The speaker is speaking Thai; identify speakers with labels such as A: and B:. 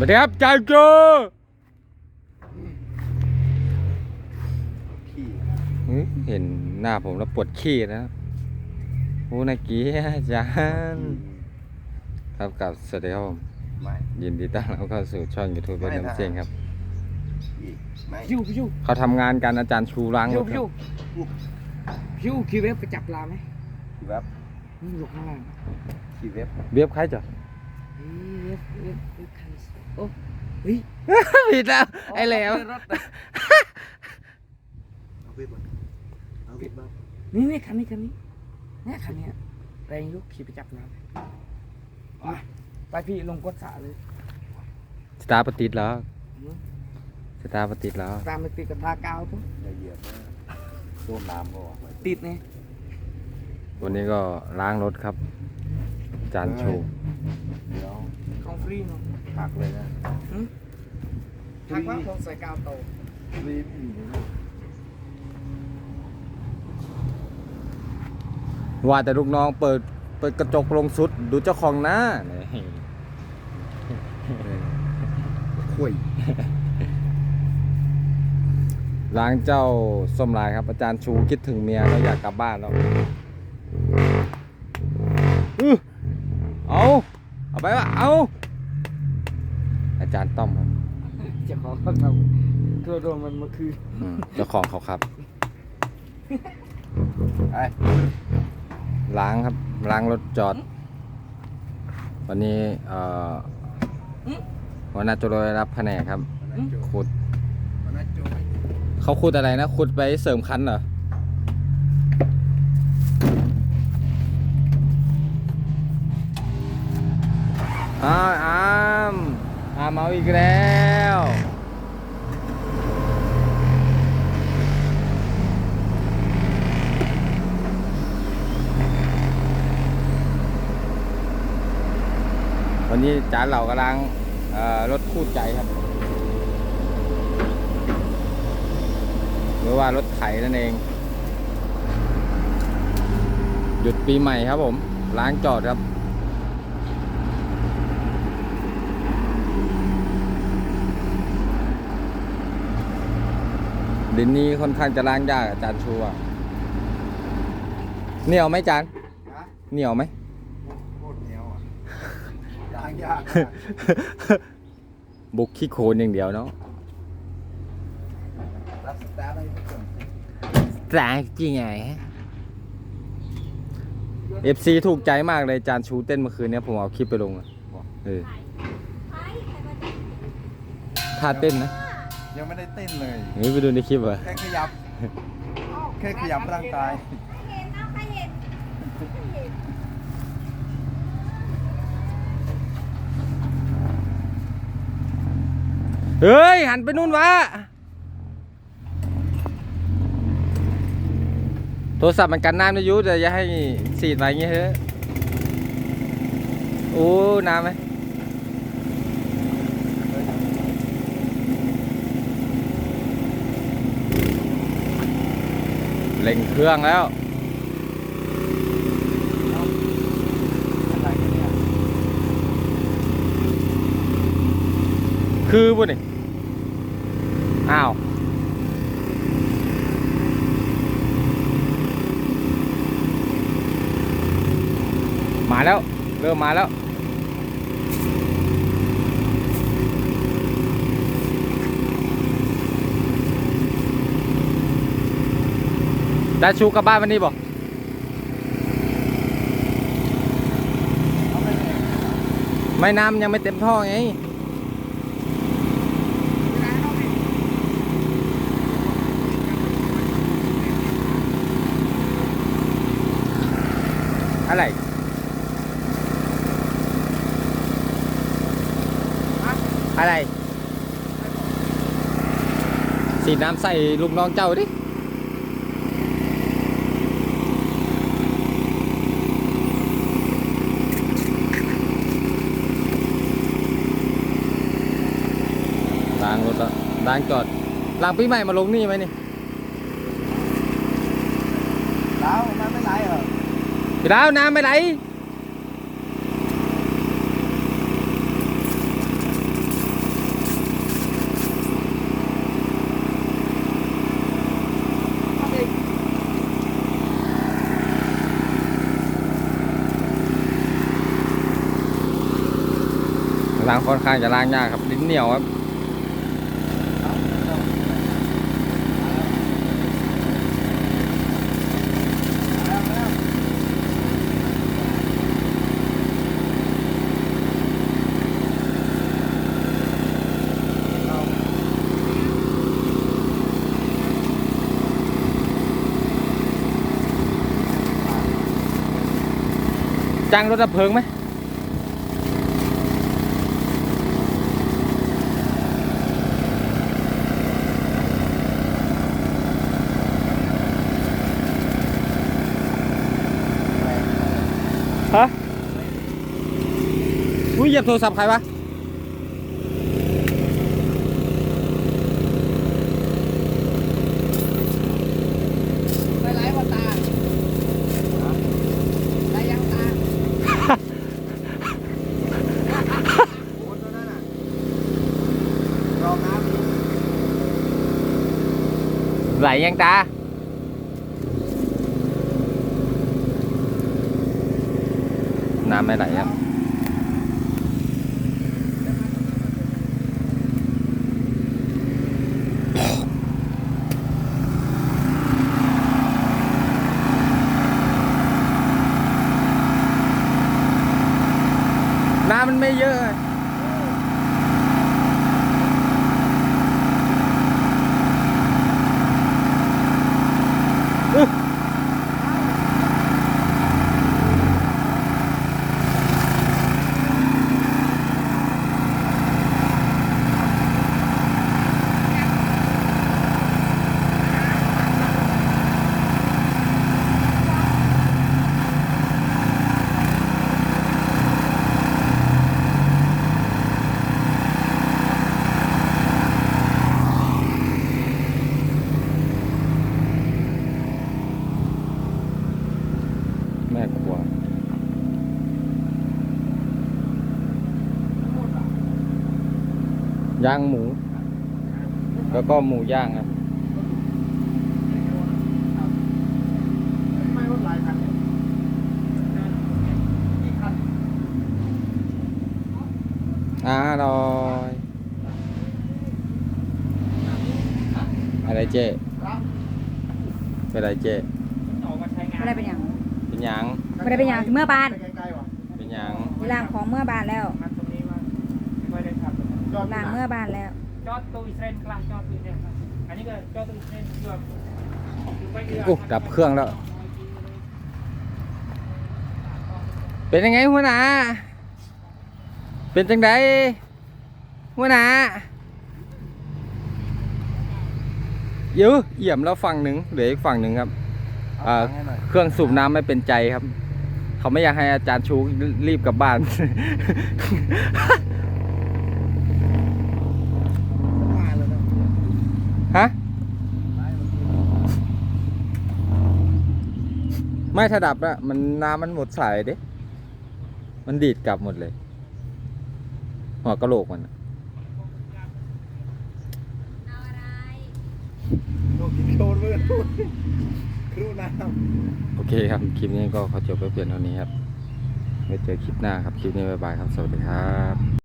A: สวัสดีครับจานโจ
B: ขี้
A: หึเห็นหน้าผมแล้วปวดขี้นะครับโอ้นากี้อาจารย์ครับกับสวัสดีครับผม
B: ไม่
A: ยินดีต้อนรับเข้าสู่ช่องยูทูบเป็น
B: ไม่
A: น้ำ
B: ได้
A: เสียงครับ
B: ขี้ไม่
C: พิวพิว
A: เขาทำงานกันอาจารย์ชูล้าง
C: พิ
A: ร
C: ว
A: ถค
C: พิ
A: รั
C: ว
A: บ
C: พิวคีย์เว็บไปจับปลาไหม
B: ขี้แว็บ
C: นี่อยู่ข้างล่าง
B: ขี้เว็บ
A: เบียบใครจ้ะ
C: เฮ้ยเว็บเว็บเว็บใคร โอ้เฮ้ย
A: ผิดแล้วไอ้แหลม
C: รถ
B: เอาเว็บมาเอาเว็บมา
C: นี่นี่คันนี้คันนี้เนี่ยคันเนี้ยแรงยุกขี่ไปจับปลาไปไปพี่ลงกดสระเลย
A: สตาร์ปติดแล้วสตาร์ปติดแล้ว
C: ตามไปติดกับตากาวปุ๊บ
B: อย่าเหยียบนะต้มน้ำก็ออกไป
C: ติดไง
A: วันนี้ก็ล้างรถครับอาจารย์ชู
B: เดี๋ยว
C: ของฟรีเนาะ
B: หักเลยนะ
C: ทางว่าผมใส่กาวโต
B: รีบอีกนะ
A: ว่าแต่ลูกน้องเปิดเปิดกระจกลงสุด ดูเจ้าของหน้านี่
B: คุย
A: ล้างเจ้าส้มลายครับ อาจารย์ชูคิดถึงเมียแล้วอยากกลับบ้านแล้วอื้อเอา เอาไปวะเอา อาจารย์ต้อมครับ
C: เจะของเราตัวโดนมันเมื่อคืน
A: อืมเจ้าของเขาครับ
B: ไป
A: ล้างครับล้างรถจอด วันนี้เอ่อหัวหน้าจุลยรับแผนกครับ ขุด
B: วันนั้นจุ๊บ
A: เขาขุดอะไรนะ ขุดไปเสริมคันเหรอ อ้าวอามอามเอาอีกแล้ววันนี้จานเหล่ากำลังรถคู่ใจครับ หรือว่ารถไถนั่นเอง หยุดปีใหม่ครับผม ล้างจอดครับ ดินนี้ค่อนข้างจะล้างยากอาจารย์ชัวร์เหนียวไหมจาน
B: นะ
A: เหนียวไหม
B: โคตรเหนียวอะล้างยากนะ
A: บุกขี้โคลนอย่างเดียวเนาะ
B: รับสตาร์ทได้ทุกคน
A: แรงจริงไง FC ถูกใจมากเลยจานชูเต้นเมื่อคืนเนี้ยผมเอาคลิปไปลงอะเออท่าเต้นนะ
B: ยังไม่ได้เต้นเลย
A: นี่ไปดูในคลิปเหรอ
B: แค่ขยับ แค่ขยับร่างกาย
D: เห็นเอาใครเห็นไม่เห็น
A: เฮ้ย หันไปนู่นวะโทรศัพท์มันกันน้ำนะยุแต่อย่าให้สีดมาอย่างเงี้ยเฮ้ยโอ้ น้ำไหม เร่งเครื่องแล้ว
B: อะไรเนี่ย
A: คือบุนี่ อ้าว มาแล้ว เริ่มมาแล้ว ได้ชูกลับบ้านวันนี้บอก
B: เอาไปเลย
A: ไม่น้ำยังไม่เต็มท่อไงอะไรอะไร สีน้ำใส่ลูกน้องเจ้าดิางรถละลางจอดหลังปีใหม่มาลงนี่ไหมนี่
B: ล้วน้ำไม่ไหลเหรอ
A: พี่าวน้ำไม่ไหลล้างค่อนข้างจะล้างยากครับ ลิ้นเหนียวครับ จ้างรถดับเพลิงไหมฮะอุ้ยเหยียบโทรศัพท์ใครวะ
C: ไปไล่บนตาไล่ยังตา
B: โอ้ตัวนั้นน่ะรองน้ำดิ
A: ไหลยังตา น้ำไม่ไหลครับ น้ำมันไม่เยอะ แม่ครัว ย่างหมู แล้วก็หมูย่างครับ
B: ไม่รถหลายคันเนี่ยกี่คัน
A: อร่อยอะไรเจ๊
B: รับ
A: เป็นอะไรเจ๊
D: ไม่ได้เป็นอย่าง
A: เป็นหยัง
D: ไม่ได้เป็นอย่างเมื่อบ้าน
B: ไปไกลๆว่ะ
A: เป็นหยัง
D: ล่างของเมื่อบ้านแล้ว
B: จอด
D: ล่างเมื่อบ้านแล้ว
C: จอดตัวอิสราเอลกลางจอดตัวอิสราเอลกลางอันนี้ก็จอดตัวอิสราเอลเกือบอยู่ไปเกือบ
A: อู้ดับเครื่องแล้ว เป็นยังไงหัวหน้าเป็นจังไดหัวหน้าเดี๋ยวเอี่ยมแล้วฝั่งหนึ่งเหลืออีกฝั่งหนึ่งครับอ่าเครื่องสูบน้ำไม่เป็นใจครับ เขาไม่อยากให้อาจารย์ชูรีบกลับบ้าน
B: มาเลยนะ
A: ฮะ
B: ไล่เมื่อกี้
A: ไม่ถ้าดับอะมันน้ำมันหมดสายเด้มันดีดกลับหมดเลย หัวกะโหลกมันอะ
D: เอาอะไร
B: โดนกินโดนมือครูน้ำ
A: โอเคครับ คลิปนี้ก็ขอจบไปเพียงเท่านี้ครับไว้เจอคลิปหน้าครับ คลิปนี้บ๊ายบายครับ สวัสดีครับ